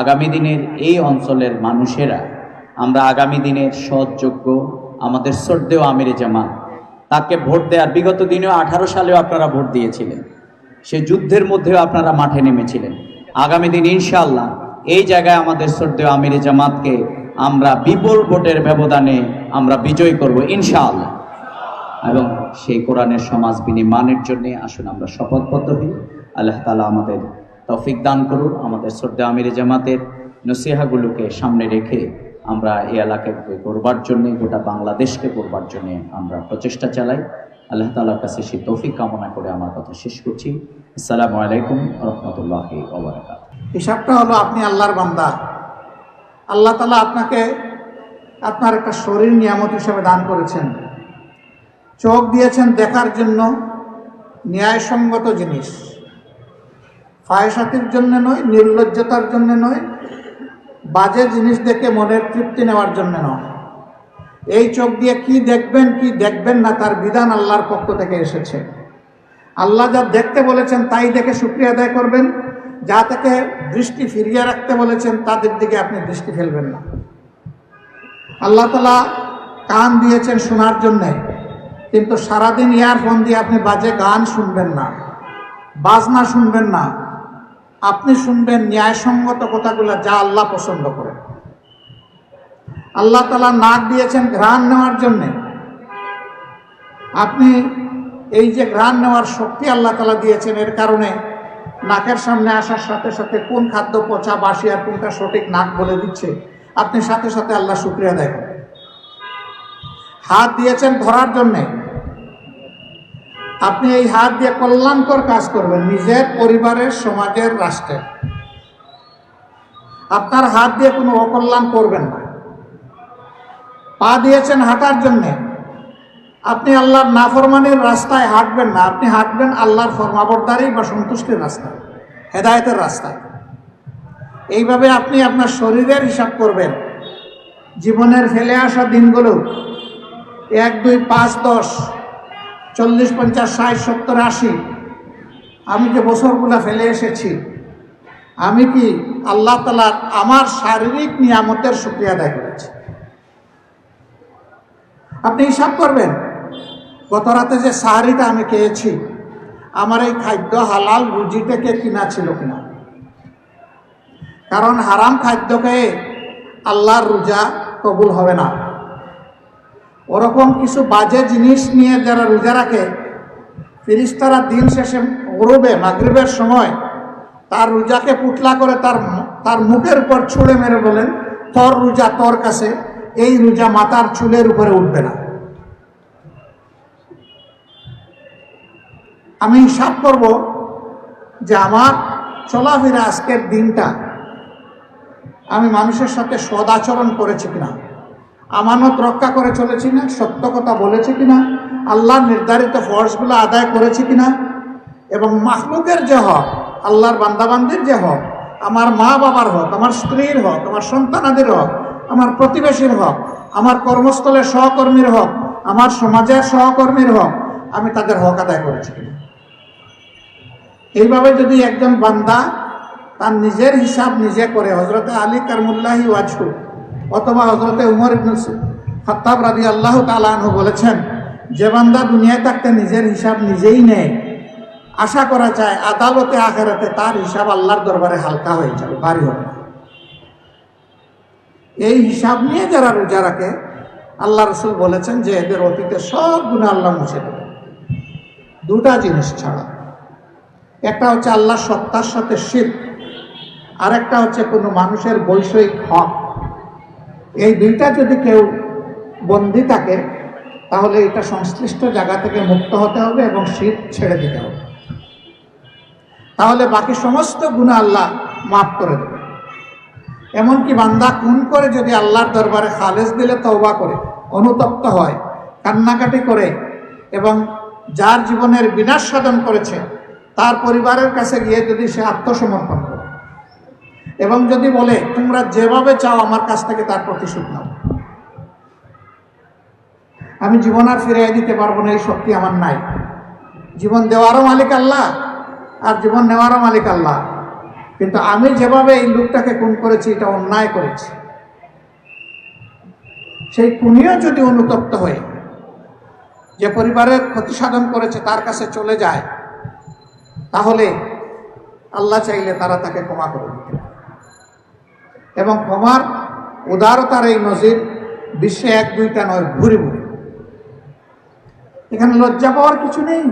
আগামী দিনের এই অঞ্চলের মানুষেরা, আমরা আগামী দিনের সৎযোগ্য আমাদের শ্রদ্ধেয় আমিরে জামাত, তাকে ভোট দেওয়ার বিগত দিনেও আঠারো সালেও আপনারা ভোট দিয়েছিলেন। সে যুদ্ধের মধ্যেও আপনারা মাঠে নেমেছিলেন। আগামী দিন ইনশাআল্লাহ এই জায়গায় আমাদের শ্রদ্ধেয় আমিরে জামাতকে আমরা বিপুল ভোটের ব্যবধানে আমরা বিজয় করব ইনশাআল্লাহ। এবং সেই কোরআনের সমাজ বিনির্মাণের জন্যে আসুন আমরা শপথবদ্ধ হই। আল্লাহ তালা আমাদের তৌফিক দান করুন আমাদের শ্রদ্ধা আমির জামাতের নসিহাগুলোকে সামনে রেখে আমরা এই এলাকাকে করবার জন্যে, গোটা বাংলাদেশকে করবার জন্যে আমরা প্রচেষ্টা চালাই। আল্লাহ তালার কাছে সেই তৌফিক কামনা করে আমার কথা শেষ করছি। আসসালামু আলাইকুম রহমতুল্লাহ ওবরাকাত হিসাবটা হলো আপনি আল্লাহর বান্দা। আল্লাহ তালা আপনাকে আপনার একটা শরীর নিয়ামত হিসেবে দান করেছেন। চোখ দিয়েছেন দেখার জন্য ন্যায়সঙ্গত জিনিস। ফায়সাতির জন্য নয়, নির্লজ্জতার জন্য নয়, বাজে জিনিস দেখে মনের তৃপ্তি নেওয়ার জন্য নয়। এই চোখ দিয়ে কি দেখবেন কি দেখবেন না তার বিধান আল্লাহর পক্ষ থেকে এসেছে। আল্লাহ যা দেখতে বলেছেন তাই দেখে শুক্রিয়া আদায় করবেন। যা থেকে দৃষ্টি ফিরিয়ে রাখতে বলেছেন তাদের দিকে আপনি দৃষ্টি ফেলবেন না। আল্লাহ তালা কান দিয়েছেন শোনার জন্যে, কিন্তু সারাদিন ইয়ারফোন দিয়ে আপনি বাজে গান শুনবেন না, বাজনা শুনবেন না। আপনি শুনবেন ন্যায়সঙ্গত কথাগুলো যা আল্লাহ পছন্দ করেন আল্লাহ তালা নাক দিয়েছেন ঘ্রাণ নেওয়ার জন্যে। আপনি এই যে ঘ্রাণ নেওয়ার শক্তি আল্লাহ তালা দিয়েছেন, এর কারণে নাকের সামনে আসার সাথে সাথে কোন খাদ্য পচা বাসি আর কোনটা সঠিক নাক বলে দিচ্ছে, আপনি সাথে সাথে আল্লাহ শুক্রিয়া দেয় হাত দিয়েছেন ধরার জন্যে। আপনি এই হাত দিয়ে কল্যাণকর কাজ করবেন, নিজের পরিবারের, সমাজের, রাষ্ট্রের। আপনার হাত দিয়ে কোনো অকল্যাণ করবেন না। পা দিয়েছেন হাঁটার জন্যে। আপনি আল্লাহর নাফরমানির রাস্তায় হাঁটবেন না। আপনি হাঁটবেন আল্লাহর ফরমাবরদারি বা সন্তুষ্টির রাস্তায় হেদায়তের রাস্তায় এইভাবে আপনি আপনার শরীরের হিসাব করবেন। জীবনের ফেলে আসা দিনগুলো, এক, দুই, পাঁচ, দশ চল্লিশ, পঞ্চাশ, ষাট, সত্তর, আশি। আমি যে বছরগুলো ফেলে এসেছি, আমি কি আল্লাহ তালার আমার শারীরিক নিয়ামতের সুক্রিয়া আদায় করেছি? আপনি হিসাব করবেন, গত রাতে যে সাহারিটা আমি খেয়েছি, আমার এই খাদ্য হালাল রুজি থেকে কিনা ছিল কিনা? কারণ হারাম খাদ্য খেয়ে আল্লাহর রোজা কবুল হবে না। ওরকম কিছু বাজে জিনিস নিয়ে যারা রোজা রাখে, ফিরিস্তারা দিন শেষে গরবে, মাগরিবের সময় তার রোজাকে পুতলা করে তার তার মুখের উপর ছুঁড়ে মেরে বলেন, তর রোজা তর কাছে, এই রোজা মাতার চুলের উপরে উঠবে না। আমি হিসাব করব যে আমার চলাফেরা আজকের দিনটা আমি মানুষের সাথে সদাচরণ করেছি কিনা। আমানত রক্ষা করে চলেছি না, সত্য কথা বলেছি কিনা আল্লাহর নির্ধারিত ফর্সগুলো আদায় করেছি কিনা এবং মাহলুকের যে হক, আল্লাহর বান্দাবান্দির যে হক, আমার মা বাবার হক, আমার স্ত্রীর হক, আমার সন্তানাদের হক, আমার প্রতিবেশীর হক, আমার কর্মস্থলের সহকর্মীর হক, আমার সমাজের সহকর্মীর হক, আমি তাদের হক আদায় করেছি কিনা এইভাবে যদি একজন বান্দা তার নিজের হিসাব নিজে করে হজরতে আলী কারমুল্লাহি ওয়াজহু অথবা হজরতে উমর খত্তাব রাদি আল্লাহ তালাহু বলেছেন, যে বান্দা দুনিয়ায় থাকতে নিজের হিসাব নিজেই নেয়। আশা করা যায় আদালতে, আখেরাতে তার হিসাব আল্লাহর দরবারে হালকা হয়ে যাবে, ভারী হবে এই হিসাব নিয়ে যারা রোজা রাখে, আল্লাহ রসুল বলেছেন যে এদের অতীতে সব গুণে আল্লাহ মুছে দেবে। দুটা জিনিস ছাড়া। একটা হচ্ছে আল্লাহ সত্তার সাথে শীত আরেকটা হচ্ছে কোনো মানুষের বৈষয়িক হক। এই দুইটা যদি কেউ বন্দি থাকে, তাহলে এটা সংশ্লিষ্ট জায়গা থেকে মুক্ত হতে হবে এবং শীত ছেড়ে দিতে হবে। তাহলে বাকি সমস্ত গুণ আল্লাহ মাফ করে দেবে এমনকি বান্দা খুন করে যদি আল্লাহর দরবারে খালেজ দিলে, তওবা করে, অনুতপ্ত হয়, কান্নাকাটি করে এবং যার জীবনের বিনাশ সাধন করেছে, তার পরিবারের কাছে গিয়ে যদি সে আত্মসমর্পণ করে। এবং যদি বলে, তোমরা যেভাবে চাও আমার কাছ থেকে তার প্রতিশোধ নাও। আমি জীবন আর ফিরিয়ে দিতে পারব না, এই শক্তি আমার নাই। জীবন দেওয়ারও মালিক আল্লাহ, আর জীবন নেওয়ারও মালিক আল্লাহ। কিন্তু আমি যেভাবে এই লোকটাকে খুন করেছি, এটা অন্যায় করেছি। সেই খুনিও যদি অনুতপ্ত হয়ে যে পরিবারের ক্ষতি সাধন করেছে, তার কাছে চলে যায়, তাহলে আল্লাহ চাইলে তারা তাকে ক্ষমা করে দিতে। এবং ক্ষমার উদারতার এই নজির বিশ্বে এক, দুইটা নয়, ভুরি ভুরি। এখানে লজ্জা পাওয়ার কিছু নেই।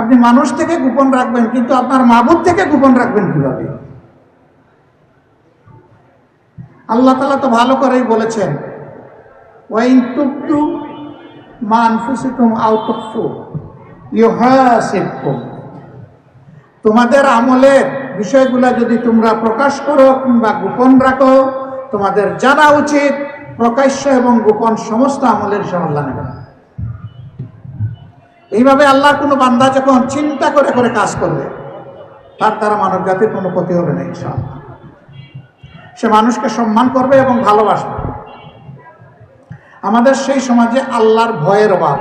আপনি মানুষ থেকে গোপন রাখবেন, কিন্তু আপনার মাবুদ থেকে গোপন রাখবেন কীভাবে? আল্লাহ তালা তো ভালো করেই বলেছেন, ওয়াইন তুবতু মা আনফুসিকুম আউতফু ইউহাসিবকুম। তোমাদের আমলের বিষয়গুলো যদি তোমরা প্রকাশ করো কিংবা গোপন রাখো, তোমাদের জানা উচিত, প্রকাশ্য এবং গোপন সমস্ত আমলের হিসাব আল্লাহ নেবেন এইভাবে আল্লাহর কোনো বান্দা যখন চিন্তা করে করে কাজ করবে, তার দ্বারা মানব জাতির কোনো ক্ষতি হবে না, ইনশাআল্লাহ। সে মানুষকে সম্মান করবে এবং ভালোবাসবে। আমাদের সেই সমাজে আল্লাহর ভয়ের অভাব।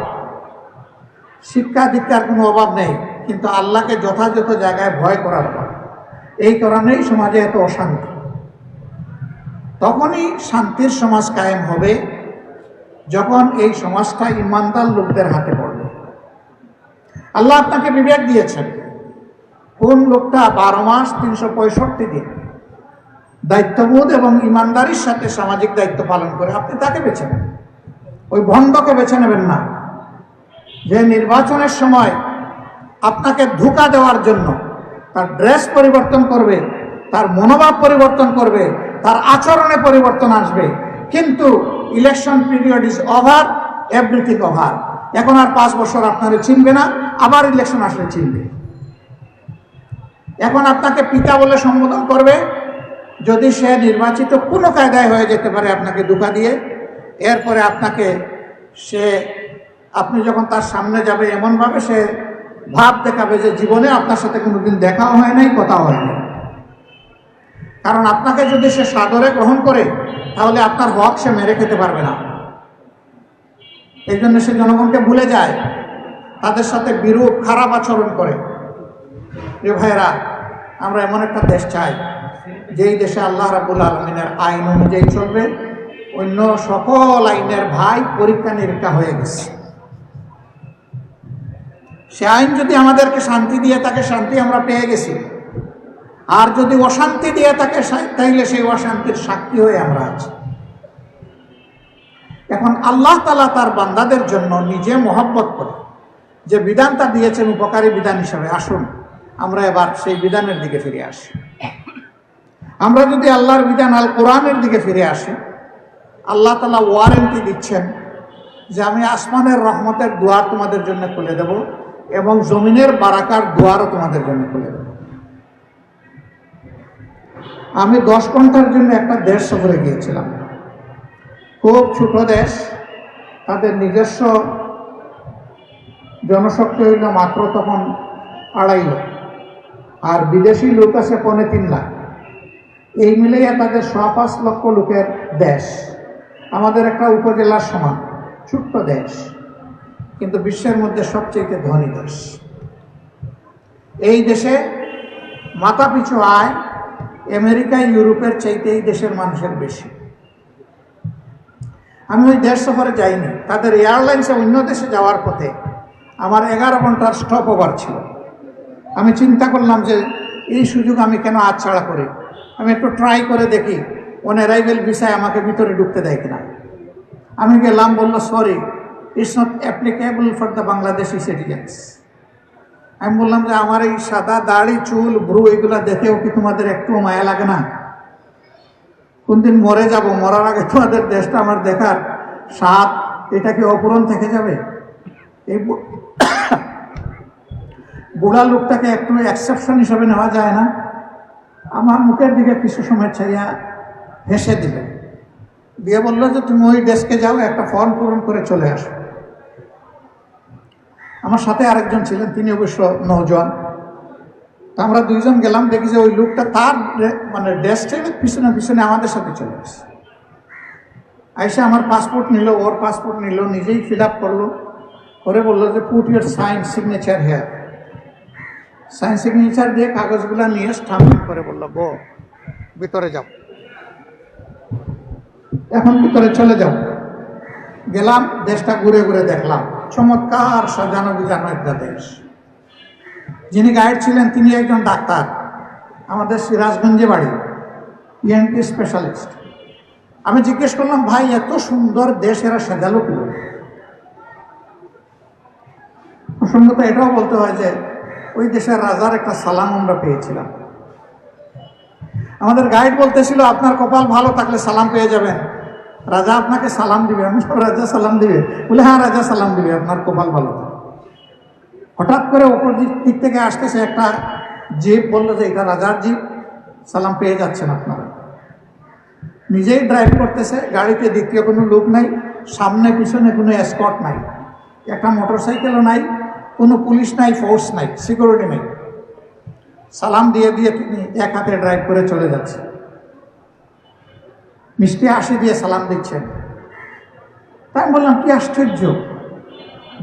শিক্ষা দীক্ষার কোনো অভাব নেই, কিন্তু আল্লাহকে যথাযথ জায়গায় ভয় করার অভাব। এই কারণেই সমাজে এত অশান্তি। তখনই শান্তির সমাজ কায়েম হবে যখন এই সমাজটা ইমানদার লোকদের হাতে পড়বে। আল্লাহ আপনাকে বিবেক দিয়েছেন, কোন লোকটা বারো মাস তিনশো পঁয়ষট্টি দিন দায়িত্ববোধ এবং ইমানদারির সাথে সামাজিক দায়িত্ব পালন করে আপনি তাকে বেছে নেন। ওই ভণ্ডকে বেছে নেবেন না। যে নির্বাচনের সময় আপনাকে ধোকা দেওয়ার জন্য তার ড্রেস পরিবর্তন করবে, তার মনোভাব পরিবর্তন করবে, তার আচরণে পরিবর্তন আসবে। কিন্তু election period is over everything over এখন আর পাঁচ বছর আপনারে চিনবে না, আবার ইলেকশন আসলে চিনবে। এখন আপনাকে পিতা বলে সম্বোধন করবে, যদি সে নির্বাচিত কোনো কায়দায় হয়ে যেতে পারে আপনাকে ধোকা দিয়ে, এরপরে আপনাকে সে, আপনি যখন তার সামনে যাবে, এমনভাবে সে ভাব দেখাবে যে জীবনে আপনার সাথে কোনোদিন দেখাও হয় নাই, কথাও হয় নাই। কারণ আপনাকে যদি সে সাদরে গ্রহণ করে, তাহলে আপনার হক সে মেরে খেতে পারবে না। এই জন্য সে জনগণকে ভুলে যায়, তাদের সাথে বিরূপ খারাপ আচরণ করে। প্রিয় ভাইরা আমরা এমন একটা দেশ চাই, যেই দেশে আল্লাহ রাবুল আলমিনের আইন অনুযায়ী চলবে। অন্য সকল আইনের ভাই পরীক্ষা নিরীক্ষা হয়ে গেছে। সে আইন যদি আমাদেরকে শান্তি দিয়ে তাকে শান্তি আমরা পেয়ে গেছি। আর যদি অশান্তি দিয়ে তাকে তাইলে সেই অশান্তির সাক্ষী হয়ে আমরা আছি। এখন আল্লাহ তালা তার বান্দাদের জন্য নিজে মহব্বত করে। যে বিধানটা দিয়েছেন উপকারী বিধান হিসাবে, আসুন, আমরা এবার সেই বিধানের দিকে ফিরে আসি। আমরা যদি আল্লাহর বিধান আল কোরআনের দিকে ফিরে আসি, আল্লাহ তালা ওয়ারেন্টি দিচ্ছেন যে আমি আসমানের রহমতের দুয়ার তোমাদের জন্য খুলে দেব। এবং জমিনের বারাকার দুয়ারও তোমাদের জন্য খুলে দেব। আমি দশ ঘণ্টার জন্য একটা দেশ সফরে গিয়েছিলাম। খুব ছোট দেশ, তাদের নিজস্ব জনশক্তি হইল মাত্র তখন আড়াই লাখ। আর বিদেশি লোক আছে পৌনে তিন লাখ। এই মিলিয়ে তাদের সোয়া পাঁচ লক্ষ লোকের দেশ। আমাদের একটা উপজেলার সমান, ছোট্ট দেশ। কিন্তু বিশ্বের মধ্যে সবচেয়ে ধনী দেশ? এই দেশে মাথা পিছু আয় আমেরিকা, ইউরোপের চাইতে এই দেশের মানুষের বেশি। আমি ওই দেশ সফরে যাইনি। তাদের এয়ারলাইন্সে অন্য দেশে যাওয়ার পথে আমার এগারো ঘণ্টার স্টপ ওভার ছিল। আমি চিন্তা করলাম যে এই সুযোগ আমি কেন আজ ছাড়া করি? আমি একটু ট্রাই করে দেখি অন অ্যারাইভেল ভিসায় আমাকে ভিতরে ঢুকতে দেয় কিনা। আমি গেলাম, বলল sorry it's not applicable for the Bangladeshi citizens আমি বললাম যে, আমার এই সাদা দাড়ি, চুল ব্রু এগুলো দেখেও কি তোমাদের একটু মায়া লাগে না? কোনদিন মরে যাব, মরার আগে তোমাদের দেশটা আমার দেখার সাপ এটা কি অপূরণ থেকে যাবে? এই বুড়া লোকটাকে একটু এক্সেপশন হিসাবে নেওয়া যায় না। আমার মুখের দিকে কিছু সময় ছাইয়া হেসে দিলে দিয়ে বলল যে, তুমি ওই ডেস্কে যাও, একটা ফর্ম পূরণ করে চলে আসো। আমার সাথে আরেকজন ছিলেন, তিনি অবশ্য নৌজন তা আমরা দুইজন গেলাম, দেখি যে ওই লোকটা তার মানে থেকে পিছনে পিছনে আমাদের সাথে চলে আসে আইসা আমার পাসপোর্ট নিল, ওর পাসপোর্ট নিল, নিজেই ফিল আপ করল। করে বলল যে put your sign signature here sign signature দিয়ে কাগজগুলো নিয়ে স্টাম্প করে বলল গো ভিতরে যাও। এখন ভিতরে চলে যাও। গেলাম, দেশটা ঘুরে ঘুরে দেখলাম। চমৎকার সাজানো গুজানো একটা দেশ। যিনি গাইড ছিলেন, তিনি একজন ডাক্তার। আমাদের সিরাজগঞ্জে বাড়ি ইএনটি স্পেশালিস্ট আমি জিজ্ঞেস করলাম, ভাই, এত সুন্দর দেশ, এরা সাজালো কি প্রসঙ্গত এটাও বলতে হয় যে, ওই দেশের রাজার একটা সালাম আমরা পেয়েছিলাম। আমাদের গাইড বলতেছিল, আপনার কপাল ভালো থাকলে সালাম পেয়ে যাবেন। রাজা আপনাকে সালাম দিবে, আমি রাজা সালাম দিবে। বলে হ্যাঁ রাজা সালাম দিবে, আপনার কপাল ভালো হঠাৎ করে ওপর দিক থেকে আসতেছে একটা জিপ, বলল যে, এটা রাজার জিপ, সালাম পেয়ে যাচ্ছেন আপনারা। নিজেই ড্রাইভ করতেছে, গাড়িতে দ্বিতীয় কোনো লোক নাই, সামনে, পিছনে কোনো এসকট নাই। একটা মোটর সাইকেলও নাই, কোনো পুলিশ নাই ফোর্স নাই সিকিউরিটি নেই। সালাম দিয়ে দিয়ে তিনি এক হাতে ড্রাইভ করে চলে যাচ্ছে। মিষ্টি হাসি দিয়ে সালাম দিচ্ছেন। তাই আমি বললাম, কি আশ্চর্য।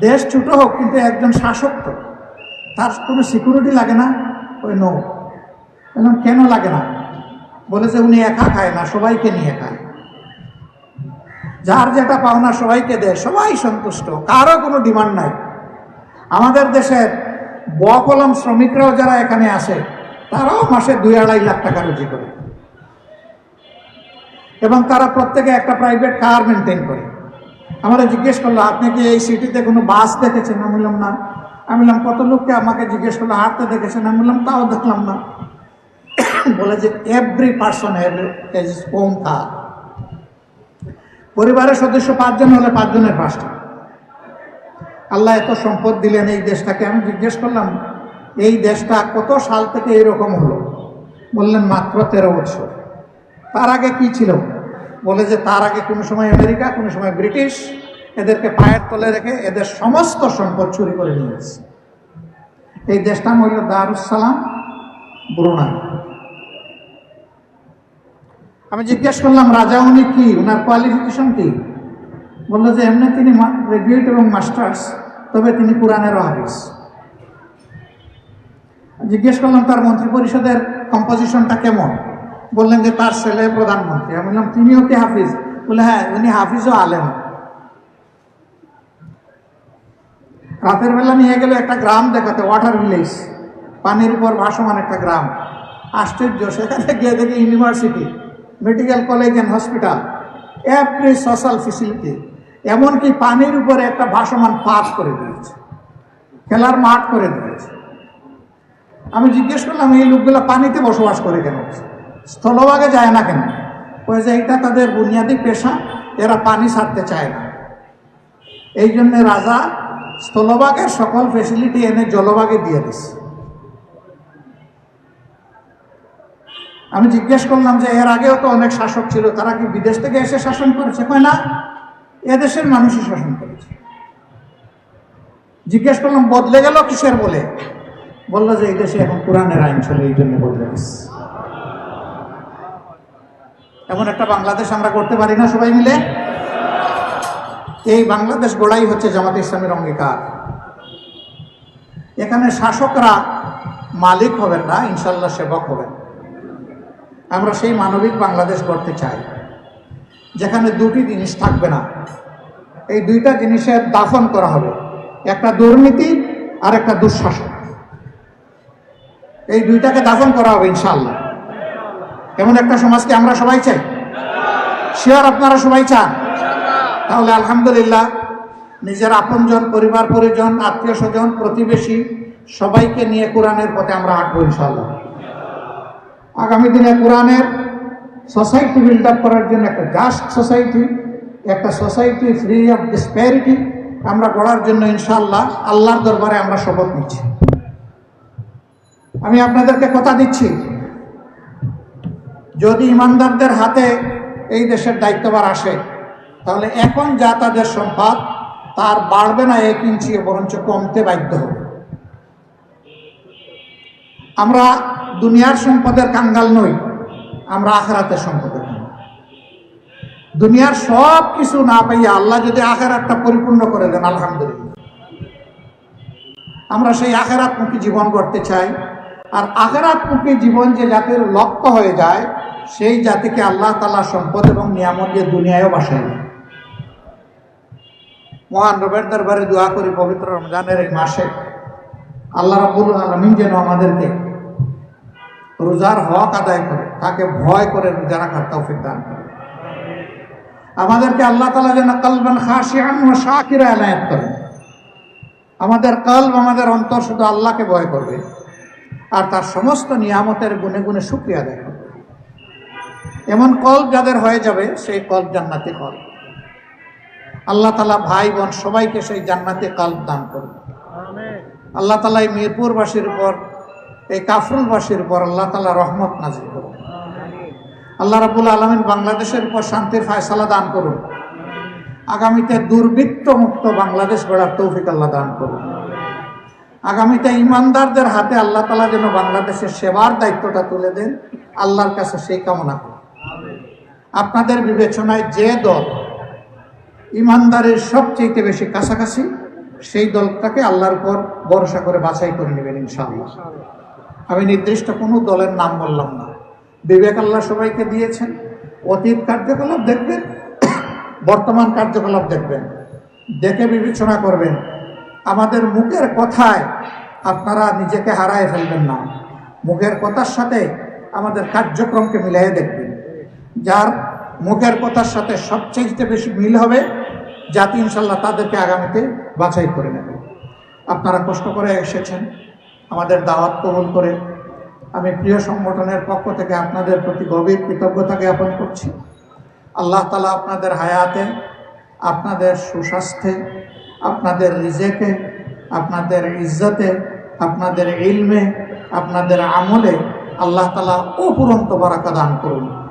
দেশ ছোট হোক, কিন্তু একজন শাসক তো। তার কোনো সিকিউরিটি লাগে না? ওই নো বললাম, কেন লাগে না? বলেছে, উনি একা খায় না, সবাইকে নিয়ে খায়। যার যেটা পাওনা সবাইকে দেয়, সবাই সন্তুষ্ট, কারও কোনো ডিমান্ড নাই। আমাদের দেশের ব কলম শ্রমিকরাও যারা এখানে আসে, তারাও মাসে দুই আড়াই লাখ টাকা রুজি করে। এবং তারা প্রত্যেকে একটা প্রাইভেট কার মেনটেন করে। আমাদের জিজ্ঞেস করল, আপনি কি এই সিটিতে কোনো বাস দেখেছেন? আমি বললাম, না। আমি বললাম, কত লোককে আমাকে জিজ্ঞেস করল হাঁটতে দেখেছেন? আমি বললাম, তাও দেখলাম না। বলে যে every person have own car পরিবারের সদস্য পাঁচজন হলে পাঁচজনের পাঁচটা আল্লাহ এত সম্পদ দিলেন এই দেশটাকে। আমি জিজ্ঞেস করলাম, এই দেশটা কত সাল থেকে এরকম হলো? বললেন, মাত্র তেরো বছর। তার আগে কি ছিল? বলে যে তার আগে কোনো সময় আমেরিকা, কোনো সময় ব্রিটিশ, এদেরকে পায়ের তলে রেখে এদের সমস্ত সম্পদ চুরি করে নিয়েছে এই দেশটা হইল দারুসালাম ব্রুনাই। আমি জিজ্ঞেস করলাম, রাজা উনি কি? ওনার কোয়ালিফিকেশন কি? বলল যে, এমনি তিনি গ্রাজুয়েট এবং মাস্টার্স তবে তিনি কোরআনেরও হাফিজ। জিজ্ঞেস করলাম, তার মন্ত্রী পরিষদের কম্পোজিশনটা কেমন? বললেন যে তার ছেলে প্রধানমন্ত্রী। আমি বললাম, তিনিও কি হাফিজ? বলে হ্যাঁ উনি হাফিজও আলেম। রাতের বেলা নিয়ে গেল একটা গ্রাম দেখাতে ওয়াটার ভিলেজ পানির উপর ভাসমান একটা গ্রাম। আশ্চর্য, সেখানে গিয়ে দেখি university medical college and hospital every social facility এমনকি পানির উপরে একটা ভাসমান পার্ক করে দিয়েছে, খেলার মাঠ করে দিয়েছে। আমি জিজ্ঞেস করলাম, এই লোকগুলো পানিতে বসবাস করে কেন? স্থলভাগে যায় না কেন? ওই যে এটা তাদের বুনিয়াদি পেশা, এরা পানি ছাড়তে চায় না। এই জন্য রাজা স্থলভাগের সকল ফেসিলিটি এনে জলভাগে দিয়ে দিচ্ছে আমি জিজ্ঞেস করলাম যে এর আগেও তো অনেক শাসক ছিল, তারা কি বিদেশ থেকে এসে শাসন করেছে? কয় না, এদেশের মানুষই শাসন করেছে। জিজ্ঞেস করলাম, বদলে গেল কিসের বলে? বলল যে এই দেশে এখন কোরআনের আইন চলে, এই জন্য বদলে গেছে। এমন একটা বাংলাদেশ আমরা করতে পারি না সবাই মিলে? এই বাংলাদেশ গোড়াই হচ্ছে জামাত ইসলামের অঙ্গীকার। এখানে শাসকরা মালিক হবেন না ইনশাল্লাহ সেবক হবেন। আমরা সেই মানবিক বাংলাদেশ করতে চাই, যেখানে দুটি জিনিস থাকবে না। এই দুইটা জিনিসের দাফন করা হবে, একটা দুর্নীতি আর একটা দুঃশাসন। এই দুইটাকে দাফন করা হবে ইনশাল্লাহ এমন একটা সমাজকে আমরা সবাই চাই? শিওর আপনারা সবাই চান? তাহলে আলহামদুলিল্লাহ, নিজের আপনজন, পরিবার, পরিজন, আত্মীয় স্বজন, প্রতিবেশী, সবাইকে নিয়ে কোরআনের পথে আমরা হাঁটবো ইনশাল্লাহ আগামী দিনে কোরআনের সোসাইটি বিল্ড আপ করার জন্য একটা জাস্ট সোসাইটি, একটা সোসাইটি ফ্রি অফ ডিসপ্যারিটি আমরা গড়ার জন্য ইনশাল্লাহ আল্লাহর দরবারে আমরা শপথ নিচ্ছি। আমি আপনাদেরকে কথা দিচ্ছি যদি ইমানদারদের হাতে এই দেশের দায়িত্বভার আসে, তাহলে এখন যা তাদের সম্পদ, তার বাড়বে না এক ইঞ্চি, বরঞ্চ কমতে বাধ্য হবে। আমরা দুনিয়ার সম্পদের কাঙ্গাল নই, আমরা আখেরাতের সম্পদের দুনিয়ার সব কিছু না পাইয়া আল্লাহ যদি আখেরাতটা পরিপূর্ণ করে দেন, আলহামদুলিল্লাহ। আমরা সেই আখেরাতমুখী জীবন গড়তে চাই, আর আখেরাতমুখী জীবন যে জাতির লক্ষ্য হয়ে যায় সেই জাতিকে আল্লাহ তালা সম্পদ এবং নিয়ামত দিয়ে দুনিয়ায়ও বাসায় মহান রবের দরবারে দোয়া করি, পবিত্র রমজানের এই মাসে আল্লাহ রাবুল আলমিন যেন আমাদেরকে রোজার হক আদায় করে, তাকে ভয় করে রোজা রাখার তৌফিক দান করে। আমাদেরকে আল্লাহ তালা যেন কলবান খাসিয়ান ও শাকিরা এনায়ত করেন আমাদের কলব আমাদের অন্তর শুধু আল্লাহকে ভয় করবে, আর তার সমস্ত নিয়ামতের গুণে গুণে শুক্রিয়া করবে। এমন কল যাদের হয়ে যাবে, সেই কল জান্নাতি কল আল্লাহ তালা ভাই বোন সবাইকে সেই জান্নাতে কল্প দান করবে আল্লাহ তালা এই মিরপুরবাসীর উপর, এই কাফরুলবাসীর উপর আল্লাহ তালা রহমত নাজির করুন। আল্লাহ রাবুল আলমিন বাংলাদেশের উপর শান্তির ফায়সালা দান করুন। আগামীতে দুর্বৃত্ত মুক্ত বাংলাদেশ গড়ার তৌফিক আল্লাহ দান করুন। আগামীতে ইমানদারদের হাতে আল্লাহ তালা যেন বাংলাদেশের সেবার দায়িত্বটা তুলে দেন, আল্লাহর কাছে সেই কামনা করুন। আপনাদের বিবেচনায় যে দল ইমানদারের সবচেয়ে বেশি কাছাকাছি, সেই দলটাকে আল্লাহর পর ভরসা করে বাছাই করে নেবেন ইনশাআল্লাহ। আমি নির্দিষ্ট কোনো দলের নাম বললাম না। বিবেক আল্লাহ সবাইকে দিয়েছেন, অতীত কার্যকলাপ দেখবেন, বর্তমান কার্যকলাপ দেখবেন, দেখে বিবেচনা করবেন। আমাদের মুখের কথায় আপনারা নিজেকে হারায় ফেলবেন না। মুখের কথার সাথে আমাদের কার্যক্রমকে মিলাইয়ে দেখবেন। যার মুখের কথার সাথে সবচেয়ে বেশি মিল হবে জাতি ইনশাল্লাহ তাদেরকে আগামীতে বাছাই করে নেবে। আপনারা কষ্ট করে এসেছেন, আমাদের দাওয়াত কবুল করে। আমি প্রিয় সংগঠনের পক্ষ থেকে আপনাদের প্রতি গভীর কৃতজ্ঞতা জ্ঞাপন করছি। আল্লাহ তালা আপনাদের হায়াতে, আপনাদের সুস্বাস্থ্যে, আপনাদের রিজেকে, আপনাদের ইজ্জতে, আপনাদের ইলমে, আপনাদের আমলে আল্লাহ তালা অপুরন্ত বারাকা দান করুন।